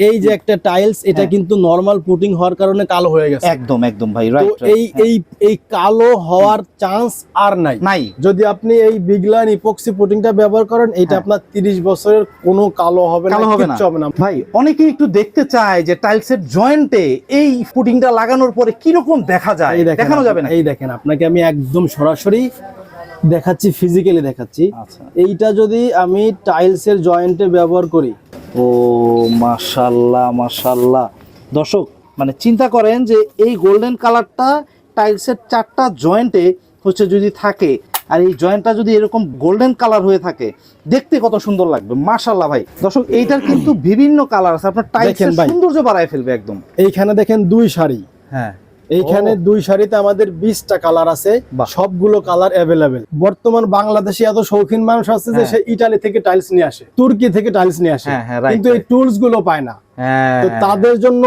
এই যে একটা টাইলস এটা হ্যাঁ। কিন্তু নরমাল পুটিং হওয়ার কারণে কালো হয়ে গেছে। একদম একদম ভাই রাইট এই এই এই কালো হওয়ার চান্স আর নাই। নাই। যদি আপনি এই বিগলান ইপক্সি পুটিংটা ব্যবহার করেন এটা হ্যাঁ। আপনার 30 বছরের কোনো কালো হবে না কালো হবে না। কিচ্ছু হবে না। ভাই অনেকেই একটু দেখতে চায় যে টাইলসের জয়েন্টে এই পুটিংটা লাগানোর পরে কীরকম দেখা যায়? দেখানো যাবে না এই দেখেন আপনাকে আমি একদম সরাসরি দেখাচ্ছি ফিজিক্যালি দেখাচ্ছি। আচ্ছা। এইটা যদি আমি টাইলসের জয়েন্টে ব্যবহার করি ও মাশাল্লাহ মাশাল্লাহ। দর্শক মানে চিন্তা করেন যে এই গোল্ডেন কালারটা টাইলসের চারটা জয়েন্টে হচ্ছে যদি থাকে আর এই জয়েন্টটা যদি এরকম গোল্ডেন কালার হয়ে থাকে দেখতে কত সুন্দর লাগবে। মাশাল্লাহ ভাই। দর্শক এইটার কিন্তু বিভিন্ন কালার আছে আপনার টাইলসের দেখেন সৌন্দর্য বাড়ায় ফেলবে একদম। এইখানে দেখেন দুই শাড়ি। হ্যাঁ। এইখানে দুই শাড়িতে আমাদের বিশটা কালার আছে। সবগুলো কালার অ্যাভেলেবেল বর্তমান বাংলাদেশে এত শৌখিন মানুষ আছে যে হ্যাঁ। সে ইটালি থেকে টাইলস নিয়ে আসে তুর্কি থেকে টাইলস নিয়ে আসে। হ্যাঁ, হ্যাঁ, কিন্তু এই টুলসগুলো পায় না। তো তাদের জন্য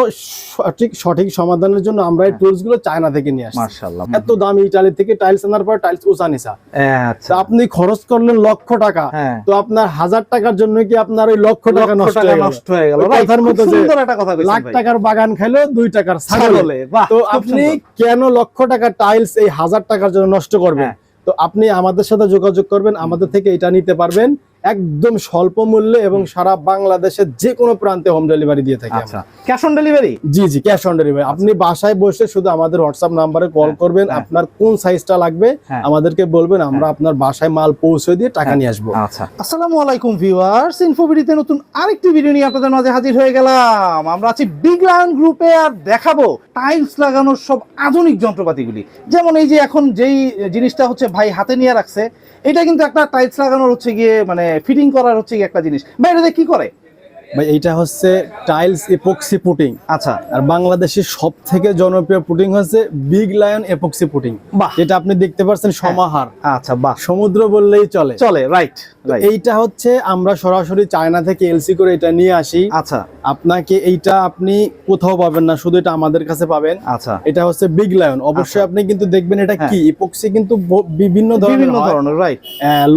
সঠিক সঠিক সমাধানের জন্য আমরা এই টুলসগুলো চায়না থেকে নিয়ে আসি মাশাল্লাহ এত দামি ইটালি থেকে টাইলস আনার পর টাইলস উঁচা নিচা আচ্ছা। আপনি খরচ করলেন লক্ষ টাকা। হ্যাঁ। তো আপনার হাজার টাকার জন্য কি আপনার ওই লক্ষ টাকা নষ্ট হয়ে গেল? হয়ে কথার মতো সুন্দর একটা কথা কইছেন লাখ টাকার বাগান খাইলো দুই টাকার ছাগলে। তো আপনি কেন লক্ষ টাকা টাইলস এই হাজার টাকার জন্য নষ্ট করবেন? হ্যাঁ। তো আপনি আমাদের সাথে যোগাযোগ করবেন আমাদের থেকে এটা নিতে পারবেন। একদম স্বল্প মূল্যে এবং সারা বাংলাদেশের যে কোনো প্রান্তে হোম ডেলিভারি দিয়ে থাকি আচ্ছা। ক্যাশ অন ডেলিভারি জি জি ক্যাশ অন ডেলিভারি আপনি বাসায় বসে শুধু আমাদের হোয়াটসঅ্যাপ নাম্বারে কল হ্যাঁ, করবেন হ্যাঁ। আপনার কোন সাইজটা লাগবে হ্যাঁ। আমাদেরকে বলবেন আমরা আপনার বাসায় মাল পৌঁছে দিয়ে টাকা নিয়ে আসব। আচ্ছা। আসসালামু আলাইকুম ভিউয়ার্স ইনফোবিডিতে নতুন আরেকটি ভিডিও নিয়ে আপনাদের মাঝে হাজির হয়ে গেলাম। আমরা আছি বিগ লায়ন গ্রুপে আর দেখাবো টাইলস লাগানোর সব আধুনিক যন্ত্রপাতিগুলি। যেমন এই যে এখন যেই জিনিসটা হচ্ছে ভাই হাতে নিয়ে রাখছে এটা কিন্তু একটা টাইলস লাগানোর হচ্ছে গিয়ে মানে ফিটিং করার হচ্ছে গিয়ে একটা জিনিস। বাইরে কি করে? ভাই এইটা হচ্ছে টাইলস এপক্সি পুটিং আচ্ছা। আর বাংলাদেশের সব থেকে জনপ্রিয় পুটিং হচ্ছে বিগ লায়ন এপক্সি পুটিং যেটা আপনি দেখতে পাচ্ছেন সমাহার। আচ্ছা বাহ। সমুদ্র বললেই চলে। চলে রাইট রাইট এইটা হচ্ছে আমরা সরাসরি চায়না থেকে এলসি করে এটা নিয়ে আসি। আচ্ছা। আপনাকে এইটা আপনি কোথাও পাবেন না শুধু এটা আমাদের কাছে পাবেন। আচ্ছা। এটা হচ্ছে বিগ লায়ন অবশ্যই আচ্ছা। আপনি কিন্তু দেখবেন এটা হ্যাঁ। কি? ইপক্সি কিন্তু বিভিন্ন ধরনের বিভিন্ন হয়। ধরনের রাইট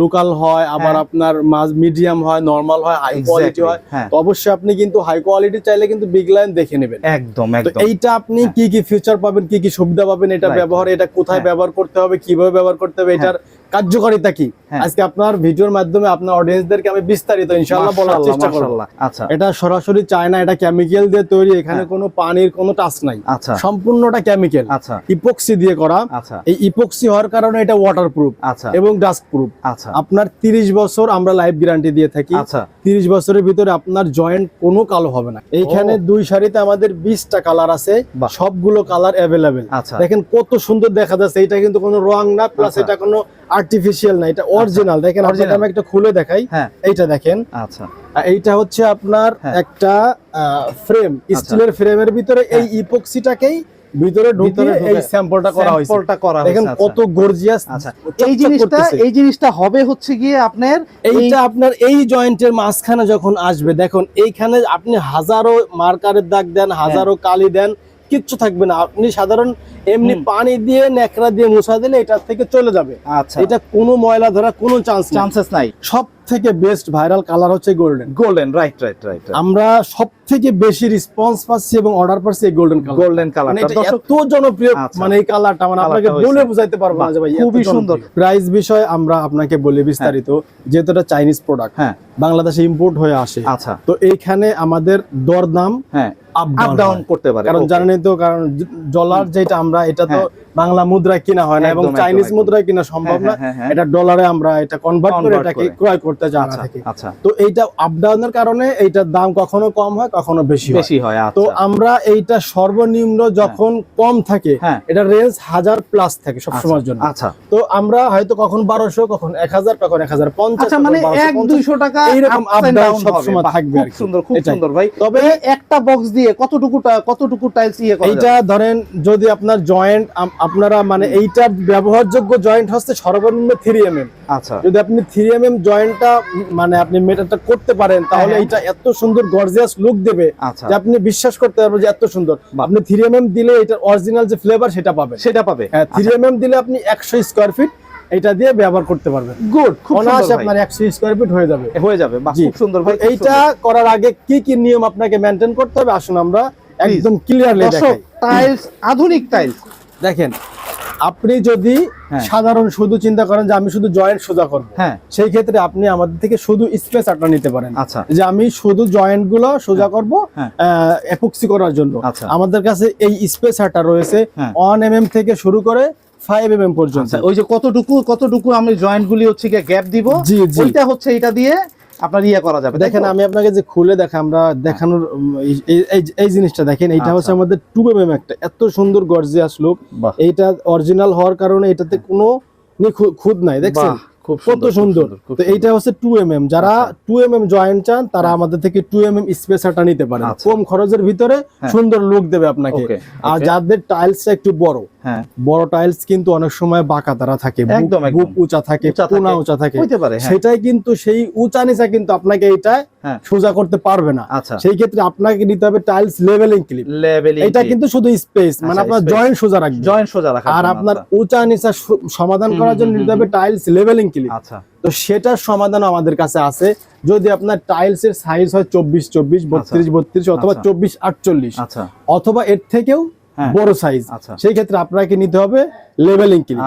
লোকাল হয় আবার হ্যাঁ। আপনার মিডিয়াম হয় নর্মাল হয় হাই কোয়ালিটি হয়। হ্যাঁ। অবশ্যই আপনি কিন্তু হাই কোয়ালিটি চাইলে কিন্তু বিগ লাইন দেখে নেবেন একদম একদম এইটা আপনি হ্যাঁ। কি কি ফিউচার পাবেন কি কি সুবিধা পাবেন এটা. ব্যবহার এটা কোথায় হ্যাঁ। ব্যবহার করতে হবে কীভাবে ব্যবহার করতে হবে এটার কার্যকারিতা কি? হ্যাঁ। আজকে আপনার ভিডিওর মাধ্যমে আপনার অডিয়েন্সদেরকে আমি বিস্তারিত ইনশাআল্লাহ বলার চেষ্টা করব। আচ্ছা। এটা সরাসরি চায়না এটা কেমিক্যাল দিয়ে তৈরি এখানে হ্যাঁ। কোনো পানির কোনো টাচ নাই। আচ্ছা। সম্পূর্ণটা কেমিক্যাল আচ্ছা। ইপক্সি দিয়ে করা। আচ্ছা। এই ইপক্সি হওয়ার কারণে এটা ওয়াটার প্রুফ আচ্ছা। এবং ডাস্ট প্রুফ আচ্ছা। আপনার 30 বছর আমরা লাইফ গ্যারান্টি দিয়ে থাকি। আচ্ছা। 30 বছরের ভিতরে আপনার জয়েন্ট কোনো কালো হবে না। এইখানে দুই শাড়িতে আমাদের 20টা কালার আছে। সবগুলো কালার অ্যাভেলেবেল আচ্ছা। দেখেন কত সুন্দর দেখা যাচ্ছে। এটা কিন্তু কোনো রং না প্লাস আচ্ছা। এটা কোনো আর্টিফিশিয়াল না এটা অরিজিনাল দেখেন আপনাকে। আমি একটা খুলে দেখাই। হ্যাঁ। এইটা দেখেন। আচ্ছা। এইটা হচ্ছে আপনার হ্যাঁ। একটা ফ্রেম স্টিলের ফ্রেমের ভিতরে এই ইপক্সিটাকেই ভিতরে ঢুকিয়ে এই স্যাম্পলটা করা হয়েছে। স্যাম্পলটা করা হয়েছে দেখেন কত গর্জিয়াস আচ্ছা। এই জিনিসটা এই জিনিসটা হবে হচ্ছে গিয়ে আপনার এইটা আপনার এই জয়েন্টের মাঝখানে যখন আসবে দেখুন এইখানে আপনি হাজারো মার্কারের দাগ দেন হাজারো কালি দেন কিচ্ছু থাকবে না। আপনি সাধারণ এমনি পানি দিয়ে ন্যাকড়া দিয়ে মুছা দিলে এটা থেকে চলে যাবে। আচ্ছা। এটা কোনো ময়লা ধরা কোনো চান্স চান্স চান্সেস নাই। সব থেকে বেস্ট ভাইরাল কালার হচ্ছে golden golden right right right আমরা সব থেকে বেশি রেসপন্স পাচ্ছি এবং অর্ডার পাচ্ছি এই গোল্ডেন কালার গোল্ডেন দর্শক এত জনপ্রিয় আচ্ছা। মানে এই কালারটা মানে আপনাকে বলে বুঝাইতে পারব না যে ভাই খুবই সুন্দর। প্রাইস বিষয় আমরা আপনাকে বলি বিস্তারিত যেহেতু এটা চাইনিজ প্রোডাক্ট হ্যাঁ। বাংলাদেশে ইম্পোর্ট হয়ে আসে। আচ্ছা। তো এইখানে আমাদের দরদাম হ্যাঁ। আপ আপ ডাউন করতে পারে। কারণ জানেনই তো কারণ ডলার যেটা আমরা এটা তো হ্যাঁ। বাংলা মুদ্রায় কিনা হয় না এবং একদম, একদম, চাইনিজ মুদ্রায় কিনা সম্ভব হ্যাঁ, না। হ্যাঁ, হ্যাঁ। এটা ডলারে আমরা এটা কনভার্ট করে এটাকে ক্রয় করতে জানা আচ্ছা তো এইটা আপ ডাউনের কারণে এইটার দাম কখনো কম হয় কখনো বেশি বেশি হয় তো আচ্ছা। আমরা এইটা সর্বনিম্ন যখন কম থাকে হ্যাঁ। এটা রেঞ্জ হাজার প্লাস থাকে সবসময়ের জন্য। আচ্ছা। তো আমরা হয়তো কখন বারোশো কখন এক হাজার কখন এক হাজার পঞ্চাশ আচ্ছা মানে এক দুইশো টাকা এইরকম সবসময় থাকবে খুব সুন্দর খুব সুন্দর ভাই। তবে তবে একটা বক্স দিয়ে কতটুকু কতটুকু টাইলস ইয়ে এইটা ধরেন যদি আপনার জয়েন্ট আপনারা মানে এইটার ব্যবহারযোগ্য জয়েন্ট হচ্ছে সর্বনিম্ন থ্রি এম এম আচ্ছা। যদি আপনি থ্রি এম এম জয়েন্টটা মানে আপনি মেটারটা করতে পারেন তাহলে হ্যাঁ। এইটা এত সুন্দর গর্জিয়াস লুক দেবে আচ্ছা। যে আপনি বিশ্বাস করতে পারবেন যে এত সুন্দর। আপনি থ্রি এম দিলে এটার অরিজিনাল যে ফ্লেভার সেটা পাবেন। সেটা পাবে। থ্রি এম দিলে আপনি একশো স্কোয়ার ফিট এটা দিয়ে ব্যবহার করতে পারবেন। গুড খুব অনায়াসে। আপনার একশো স্কোয়ার ফিট হয়ে যাবে। হয়ে যাবে। খুব সুন্দর ভাই এইটা করার আগে কি কি নিয়ম আপনাকে মেনটেন করতে হবে? আসুন আমরা একদম ক্লিয়ারলি দেখাই। টাইলস আধুনিক টাইলস দেখেন আপনি যদি হ্যাঁ। সাধারণ শুধু চিন্তা করেন যে আমি শুধু জয়েন্ট সোজা করব হ্যাঁ সেই ক্ষেত্রে আপনি আমাদের থেকে শুধু স্পেস আটটা নিতে পারেন আচ্ছা যে আমি শুধু জয়েন্টগুলো সোজা করব হ্যাঁ। এপক্সি করার জন্য আচ্ছা। আমাদের কাছে এই স্পেস আটটা রয়েছে। ওয়ান এম থেকে শুরু করে ফাইভ এম পর্যন্ত আচ্ছা ওই যে কতটুকু কতটুকু আমি জয়েন্ট গুলি হচ্ছে গ্যাপ দিব ওইটা হচ্ছে এটা দিয়ে আপনার ইয়ে করা যাবে। দেখেন আমি আপনাকে যে খুলে দেখা আমরা দেখানোর এই- জিনিসটা দেখেন এইটা হচ্ছে আচ্ছা। আমাদের টু এম একটা। এত সুন্দর গর্জিয়াস লুক এইটা অরিজিনাল হওয়ার কারণে এটাতে কোনো খুঁত নাই দেখছেন? খুব কত সুন্দর তো এইটা হচ্ছে টু এম এম যারা। টু এম এম জয়েন্ট চান তারা আমাদের থেকে টু এম এম স্পেসারটা নিতে পারে আচ্ছা। কম খরচের ভিতরে হ্যাঁ। সুন্দর লুক দেবে আপনাকে। আর. যাদের টাইলসটা একটু বড় হ্যাঁ। বড় টাইলস কিন্তু অনেক সময় বাঁকা তারা থাকে বুক- একদম, একদম। বুক উঁচা থাকে উঁচা থাকে। কোনা উঁচা থাকে। হইতে পারে হ্যাঁ। সেটাই কিন্তু সেই উঁচা নিচা কিন্তু আপনাকে এইটা হ্যাঁ। সোজা করতে পারবে না। আচ্ছা। সেই ক্ষেত্রে আপনাকে নিতে হবে টাইলস লেভেলিং ক্লিপ লেভেলিং এটা কিন্তু শুধু স্পেস মানে আচ্ছা, আপনার জয়েন্ট সোজা রাখবে। জয়েন্ট সোজা রাখা আর আপনার উঁচা নিচা সমাধান করার জন্য নিতে হবে টাইলস লেভেলিং ক্লিপ আচ্ছা। তো সেটার সমাধান আমাদের কাছে আছে। যদি আপনার টাইলস এর সাইজ হয় চব্বিশ চব্বিশ বত্রিশ বত্রিশ অথবা আচ্ছা। চব্বিশ আটচল্লিশ। আচ্ছা। অথবা এর থেকেও। বড় সাইজ আচ্ছা। সেই ক্ষেত্রে আপনাকে নিতে হবে লেভেলিং ক্লিপ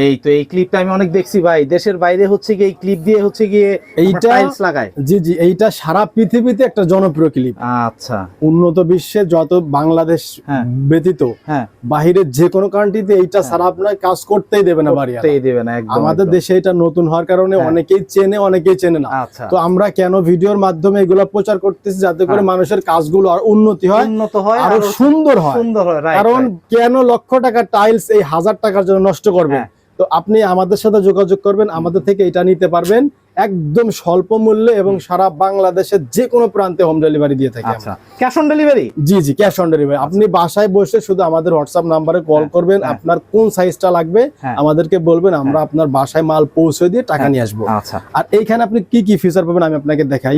এই তো এই ক্লিপটা আমি অনেক দেখছি ভাই। দেশের বাইরে হচ্ছে গিয়ে এই ক্লিপ দিয়ে হচ্ছে গিয়ে এইটা টাইলস লাগায় জি জি এইটা সারা পৃথিবীতে একটা জনপ্রিয় ক্লিপ আচ্ছা। উন্নত বিশ্বে যত বাংলাদেশ হ্যাঁ। ব্যতীত হ্যাঁ। বাহিরের যে কোনো কান্ট্রিতে এইটা সারা আপনার কাজ করতেই দেবে না বাড়ি দেবে না একদম আমাদের দেশে এটা নতুন হওয়ার কারণে হ্যাঁ। অনেকেই চেনে অনেকেই চেনে না। আচ্ছা। তো আমরা কেন ভিডিওর মাধ্যমে এগুলো প্রচার করতেছি? যাতে করে হ্যাঁ। মানুষের কাজগুলো আর উন্নতি হয় উন্নত হয় আরও সুন্দর হয়। সুন্দর হয় কারণ কেন লক্ষ টাকা টাইলস এই হাজার টাকার জন্য নষ্ট করবেন। হ্যাঁ। তো আপনি আমাদের সাথে যোগাযোগ করবেন আমাদের থেকে এটা নিতে পারবেন। একদম স্বল্প মূল্যে এবং সারা বাংলাদেশের যে কোনো প্রান্তে হোম ডেলিভারি দিয়ে থাকি ক্যাশ অন ডেলিভারি জি জি ক্যাশ অন ডেলিভারি আপনি বাসায় বসে শুধু আমাদের হোয়াটসঅ্যাপ নাম্বারে কল করবেন হ্যাঁ। আপনার কোন সাইজটা লাগবে হ্যাঁ। আমাদেরকে বলবেন আমরা আপনার বাসায় মাল পৌঁছে দিয়ে টাকা নিয়ে আসব। আচ্ছা। আর এইখানে আপনি কি কি ফিচার পাবেন আমি আপনাকে দেখাই।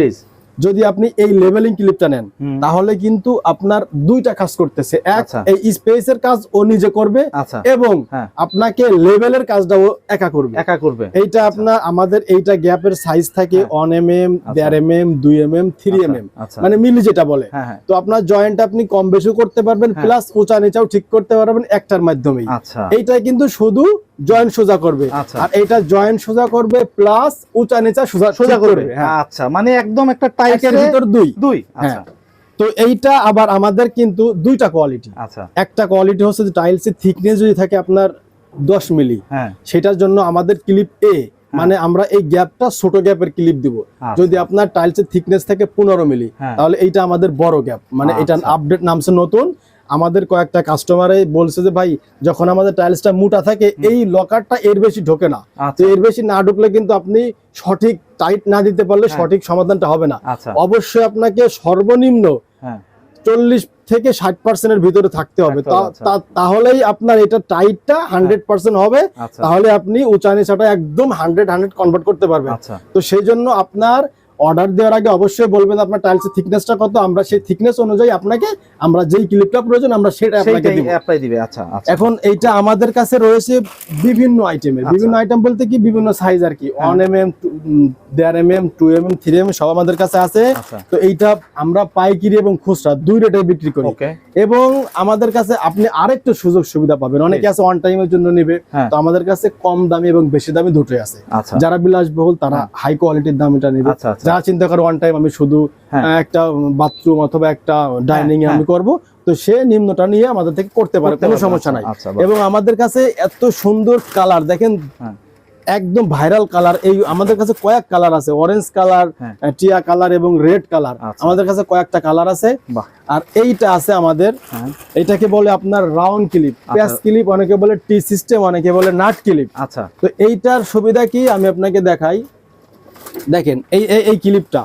যদি আপনি এই লেভেলিং ক্লিপটা নেন তাহলে কিন্তু আপনার দুইটা কাজ করতেছে। এক আচ্ছা। এই স্পেসের কাজ ও নিজে করবে আচ্ছা। এবং হ্যাঁ। আপনাকে লেভেলের কাজটাও একা করবে। একা করবে। এইটা আপনার আমাদের এইটা গ্যাপের সাইজ থাকে হ্যাঁ। ওয়ান এম এম আচ্ছা। দেড় এম এম দুই M M three M M আচ্ছা। মানে মিলি যেটা বলে। হ্যাঁ হ্যাঁ। তো আপনার জয়েন্ট আপনি কম বেশি করতে পারবেন। প্লাস উঁচা নিচাও ঠিক করতে পারবেন একটার মাধ্যমেই। আচ্ছা। এইটা কিন্তু শুধু জয়েন্ট সোজা করবে। আচ্ছা। আর এইটা জয়েন্ট সোজা করবে প্লাস উঁচা নিচা সোজা সোজা করবে। হ্যাঁ। আচ্ছা মানে একদম একটা টাইলসের ভিতর দুই। দুই হ্যাঁ। আচ্ছা। তো এইটা আবার আমাদের কিন্তু দুইটা কোয়ালিটি আচ্ছা। একটা কোয়ালিটি হচ্ছে যে টাইলসের থিকনেস যদি থাকে আপনার দশ মিলি হ্যাঁ। সেটার জন্য আমাদের ক্লিপ এ মানে আমরা এই গ্যাপটা ছোট গ্যাপের ক্লিপ দিব। আচ্ছা। যদি আপনার টাইলসের থিকনেস থাকে পনেরো মিলি। তাহলে এইটা আমাদের বড় গ্যাপ মানে এটা। আপডেট নামছে নতুন। আমাদের কয়েকটা কাস্টমারে বলছে যে ভাই যখন আমাদের টাইলসটা মোটা থাকে এই লকারটা এর বেশি ঢোকে না। তো আচ্ছা এর বেশি না ঢুকলে কিন্তু আপনি সঠিক টাইট না দিতে পারলে হ্যাঁ। সঠিক সমাধানটা হবে না। আচ্ছা। অবশ্যই আপনাকে সর্বনিম্ন হ্যাঁ। চল্লিশ থেকে ষাট পার্সেন্টের ভিতরে থাকতে হবে। তা- আচ্ছা। তা- তাহলেই আপনার এটা টাইটটা হান্ড্রেড পার্সেন্ট হবে। তাহলে আপনি উঁচা নিচাটা একদম হান্ড্রেড হান্ড্রেড কনভার্ট করতে পারবেন। তো সেই জন্য আপনার অর্ডার দেওয়ার আগে অবশ্যই বলবেন আপনার টাইলসের থিকনেসটা কত? আমরা সেই থিকনেস অনুযায়ী আপনাকে আমরা যেই ক্লিপটা প্রয়োজন আমরা সেটা আপনাকে দিব। অ্যাপ্লাই দিবে আচ্ছা আচ্ছা। এখন এইটা আমাদের কাছে রয়েছে বিভিন্ন আইটেমের আচ্ছা। বিভিন্ন আইটেম বলতে কি? বিভিন্ন সাইজ আর কি। One M M mm M M two M M three M সব আমাদের কাছে আছে। আচ্ছা। তো এইটা আমরা পাইকারি এবং খুচরা দুই রেটে বিক্রি করি। ওকে এবং আমাদের কাছে আপনি আরেকটু সুযোগ সুবিধা পাবেন। অনেকে আছে ওয়ান টাইমের জন্য নেবে। হ্যাঁ। তো আমাদের কাছে কম দামি এবং বেশি দামি দুটোই আছে। আচ্ছা। যারা বিলাসবহুল তারা হাই কোয়ালিটির দামিটা নেবে। আচ্ছা আচ্ছা। যারা চিন্তা করে ওয়ান টাইম আমি শুধু হ্যাঁ। একটা বাথরুম অথবা একটা ডাইনিং এ হ্যাঁ। আমি করব। তো সে নিম্নটা নিয়ে আমাদের থেকে করতে পারে। কোনো সমস্যা নাই। আচ্ছা, এবং আমাদের কাছে এত সুন্দর কালার দেখেন। একদম ভাইরাল কালার এই আমাদের কাছে কয়েক কালার আছে অরেঞ্জ কালার হ্যাঁ। টিয়া কালার এবং রেড কালার আচ্ছা। আমাদের কাছে কয়েকটা কালার আছে। আর এইটা আছে আমাদের হ্যাঁ। এটাকে বলে আপনার রাউন্ড ক্লিপ প্যাস ক্লিপ অনেকে বলে টি সিস্টেম অনেকে বলে নাট ক্লিপ আচ্ছা। তো এইটার সুবিধা কি? আমি আপনাকে দেখাই। দেখেন এই- এই ক্লিপটা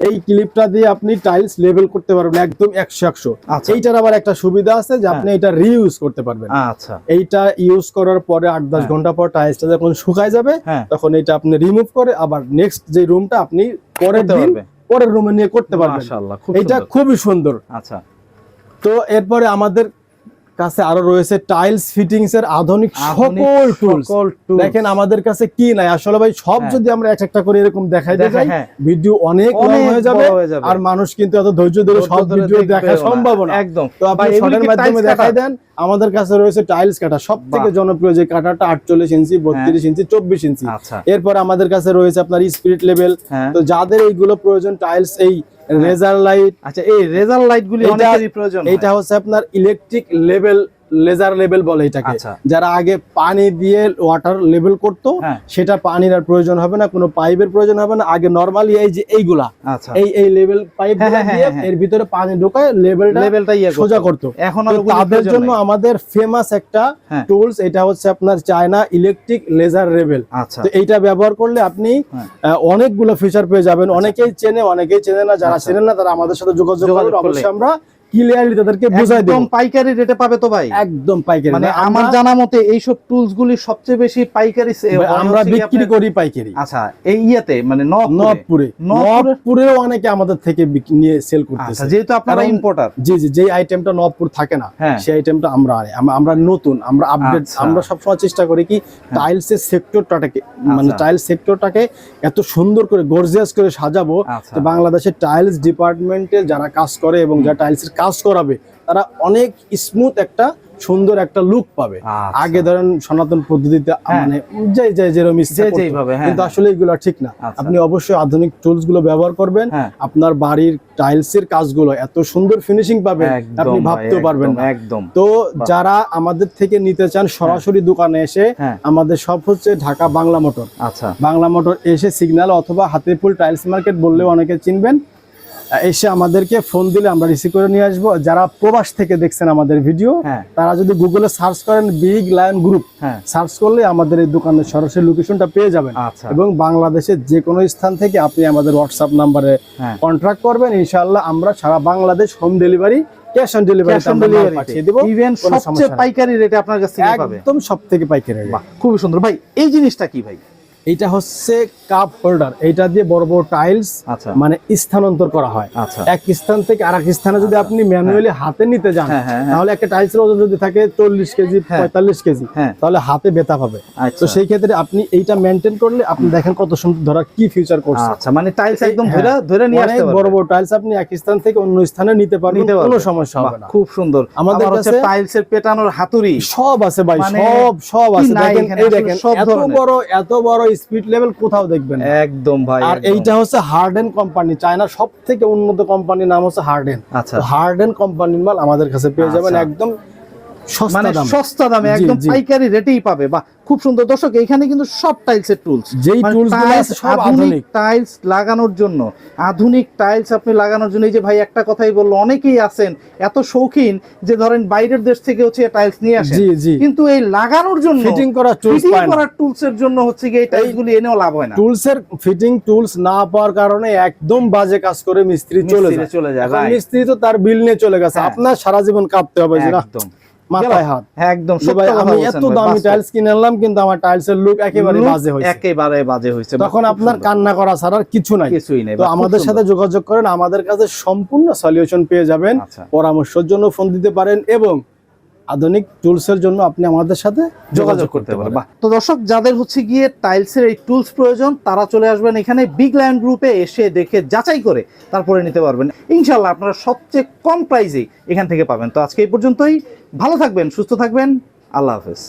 এই ক্লিপটা দিয়ে আপনি টাইলস লেভেল করতে পারবেন একদম একশো একশো আচ্ছা। এইটার আবার একটা সুবিধা আছে যে আপনি এটা রিউজ করতে পারবেন আচ্ছা এইটা ইউজ করার পরে আট দশ হ্যাঁ। ঘণ্টা পর টাইলসটা যখন শুকায় যাবে হ্যাঁ তখন এটা আপনি রিমুভ করে আবার নেক্সট যে রুমটা আপনি পরের দিন পারবে। পরের রুমে নিয়ে করতে পারবেন সুন্দর। খুবই সুন্দর আচ্ছা তো এরপরে আমাদের কাছে আরও রয়েছে টাইলস ফিটিংস এর আধুনিক সকল টুলস দেখেন আমাদের কাছে কি নাই? আসলে ভাই সব হ্যাঁ। যদি আমরা এক একটা করে এরকম দেখাই দেখাই, দেখাই হ্যাঁ। ভিডিও অনেক লং হয়ে যাবে। আর মানুষ কিন্তু এত ধৈর্য ধরে ধৈর্য সব ভিডিও দেখা সম্ভব না। একদম। তো আপনি শর্টের মাধ্যমে দেখাই দেন। আমাদের কাছে রয়েছে টাইলস কাটা। সব থেকে জনপ্রিয় যে কাটাটা আটচল্লিশ ইঞ্চি বত্রিশ ইঞ্চি চব্বিশ ইঞ্চি। আচ্ছা। এরপর আমাদের কাছে রয়েছে আপনার স্পিরিট লেভেল হ্যাঁ। তো যাদের এইগুলো প্রয়োজন টাইলস এই রেজার লাইট আচ্ছা এই রেজার লাইট গুলি প্রয়োজন এটা হচ্ছে আপনার ইলেকট্রিক লেভেল লেজার লেভেল বলে এটাকে। আচ্ছা। যারা আগে পানি দিয়ে ওয়াটার লেভেল করতো হ্যাঁ। সেটা পানির আর প্রয়োজন হবে না কোনো পাইপের প্রয়োজন হবে না। আগে নরমালি এই যে এইগুলা আচ্ছা। এই এই লেভেল পাইপ হ্যাঁ, হ্যাঁ, দিয়ে হ্যাঁ, এর ভিতরে পানি ঢোকায় লেভেলটা লেভেলটা ইয়ে সোজা করতো। এখন তাদের জন্য আমাদের ফেমাস একটা হ্যাঁ। টুলস এটা হচ্ছে আপনার চায়না ইলেকট্রিক লেজার লেভেল আচ্ছা। তো এইটা ব্যবহার করলে আপনি হ্যাঁ। অনেকগুলো ফিচার পেয়ে যাবেন। অনেকেই চেনে অনেকেই চেনে না। যারা আচ্ছা। চেনেন না তারা আমাদের সাথে যোগাযোগ করবে অবশ্যই আমরা ক্লিয়ারলি তাদেরকে বুঝাই দেব। একদম পাইকারি রেটে পাবে তো ভাই। একদম পাইকারি। মানে আমার আমরা- জানা মতে এইসব টুলস গুলি সবচেয়ে বেশি পাইকারি আমরা বিক্রি করি পাইকারি। আচ্ছা এই ইয়েতে মানে নবপুরে। নবপুরে। নবপুরে- নবপুরেও অনেকে আমাদের থেকে নিয়ে সেল আচ্ছা করতেছে। যেহেতু আপনারা ইম্পোর্টার জি জি যে আইটেমটা নবপুর থাকে না হ্যাঁ। সেই আইটেমটা আমরা আমরা নতুন আমরা আপডেট আচ্ছা। আমরা সবসময় চেষ্টা করি কি টাইলসের সেক্টরটাকে মানে আচ্ছা। টাইলস সেক্টরটাকে এত সুন্দর করে গর্জিয়াস করে সাজাবো। বাংলাদেশের টাইলস ডিপার্টমেন্টে যারা কাজ করে এবং যারা টাইলসের কাজ করাবে তারা অনেক স্মুথ একটা সুন্দর একটা লুক পাবে। আচ্ছা। আগে ধরেন সনাতন পদ্ধতিতে হ্যাঁ। মানে যে যে যেরকম হ্যাঁ, কিন্তু হ্যাঁ। আসলে এগুলো ঠিক না। আচ্ছা। আপনি অবশ্যই আধুনিক টুলসগুলো ব্যবহার করবেন। হ্যাঁ। আপনার বাড়ির টাইলসের কাজগুলো এত সুন্দর ফিনিশিং পাবেন আপনি ভাবতেও পারবেন না। একদম। তো যারা আমাদের থেকে নিতে চান সরাসরি দোকানে এসে হ্যাঁ। আমাদের সব হচ্ছে ঢাকা বাংলা মোটর। আচ্ছা। বাংলা মোটর এসে সিগন্যাল অথবা হাতিরপুল টাইলস মার্কেট বললেও অনেকে চিনবেন। এসে আমাদেরকে ফোন দিলে আমরা রিসিভ করে নিয়ে আসব। যারা প্রবাস থেকে দেখছেন আমাদের ভিডিও হ্যাঁ। তারা যদি গুগলে সার্চ করেন বিগ লায়ন গ্রুপ সার্চ করলে আমাদের এই দোকানের সরাসরি লোকেশনটা পেয়ে যাবেন। আচ্ছা। এবং বাংলাদেশের যে কোনো স্থান থেকে আপনি আমাদের হোয়াটসঅ্যাপ নাম্বারে কন্ট্রাক্ট করবেন। ইনশাআল্লাহ আমরা সারা Bangladesh home delivery cash on delivery cash on delivery পাঠিয়ে দেবো। ইভেন সবচেয়ে পাইকারি রেটে আপনার কাছ থেকে একদম সব থেকে পাইকারি। বাহ খুবই সুন্দর। ভাই এই জিনিসটা কি ভাই? এইটা হচ্ছে কাপ হোল্ডার এইটা দিয়ে বড় বড় টাইলস আচ্ছা। মানে স্থানান্তর করা হয়। আচ্ছা। এক স্থান থেকে আরেক স্থানে যদি আপনি ম্যানুয়ালি হাতে নিতে যান হ্যাঁ, হ্যাঁ, হ্যাঁ। তাহলে একটা টাইলসের ওজন যদি থাকে চল্লিশ কেজি। পঁয়তাল্লিশ কেজি তাহলে হাতে ব্যথা পাবে। আচ্ছা। তো সেই ক্ষেত্রে আপনি এইটা মেনটেন করলে আপনি দেখেন কত সুন্দর ধরা কি ফিউচার করছে আচ্ছা মানে টাইলস একদম। ধরে ধরে নিয়ে আসতে বড় পারবেন বড় টাইলস আপনি এক স্থান থেকে অন্য স্থানে নিতে পারবেন কোনো সমস্যা হবে না। খুব সুন্দর। আমাদের কাছে- টাইলসের পেটানোর হাতুড়ি। সব আছে ভাই মানে সব সব আছে। দেখেন এই দেখেন এত বড় এত বড় স্পিড লেভেল কোথাও দেখবেন একদম ভাই আর এইটা হচ্ছে হার্ডেন কোম্পানি চায়না সব থেকে উন্নত কোম্পানির নাম হচ্ছে হার্ডেন। আচ্ছা। হার্ডেন কোম্পানির মাল আমাদের কাছে পেয়ে যাবেন আচ্ছা। একদম সস্তা মানে সস্তা দামে একদম। পাইকারি রেটেই পাবে। খুব সুন্দর। দর্শক এখানে কিন্তু সব টুলস যেই টুলস আধুনিক। টাইলস লাগানোর জন্য। আধুনিক টাইলস আপনি লাগানোর জন্য এই যে ভাই একটা কথাই বলল অনেকেই আছেন এত শৌখিন যে ধরেন বাইরের দেশ থেকে হচ্ছে টাইলস নিয়ে আসেন। কিন্তু এই লাগানোর জন্য ফিটিং করা টুলস ফিটিং টুলস এর জন্য হচ্ছে কি এই টাইলস গুলি এনেও লাভ হয় না। টুলস এর ফিটিং টুলস না পাওয়ার কারণে একদম বাজে কাজ করে মিস্ত্রি চলে যায়। চলে যায় মিস্ত্রি তো তার বিল নিয়ে চলে গেছে। হ্যাঁ। আপনার সারা জীবন কাঁপতে হবে একদম। মাথায় হাত। হ্যাঁ, একদম আমি এত দামি টাইলস কিনে আনলাম কিন্তু আমার টাইলস এর লুক একেবারে বাজে হয়েছে। একেবারে বাজে হয়েছে তখন আপনার কান্না করা ছাড়া আর কিছু নাই। কিছুই নাই তো আমাদের সাথে যোগাযোগ করেন আমাদের কাছে সম্পূর্ণ সলিউশন পেয়ে যাবেন আচ্ছা। পরামর্শের জন্য ফোন দিতে পারেন এবং আধুনিক টুলসের জন্য আপনি আমাদের সাথে যোগাযোগ করতে পারবেন তো দর্শক যাদের হচ্ছে গিয়ে টাইলসের এই টুলস প্রয়োজন তারা চলে আসবেন এখানে বিগ লায়ন গ্রুপে এসে দেখে যাচাই করে তারপরে নিতে পারবেন। ইনশাল্লাহ আপনারা সবচেয়ে কম প্রাইসেই এখান থেকে পাবেন। তো আজকে এই পর্যন্তই। ভালো থাকবেন সুস্থ থাকবেন। আল্লাহ হাফেজ।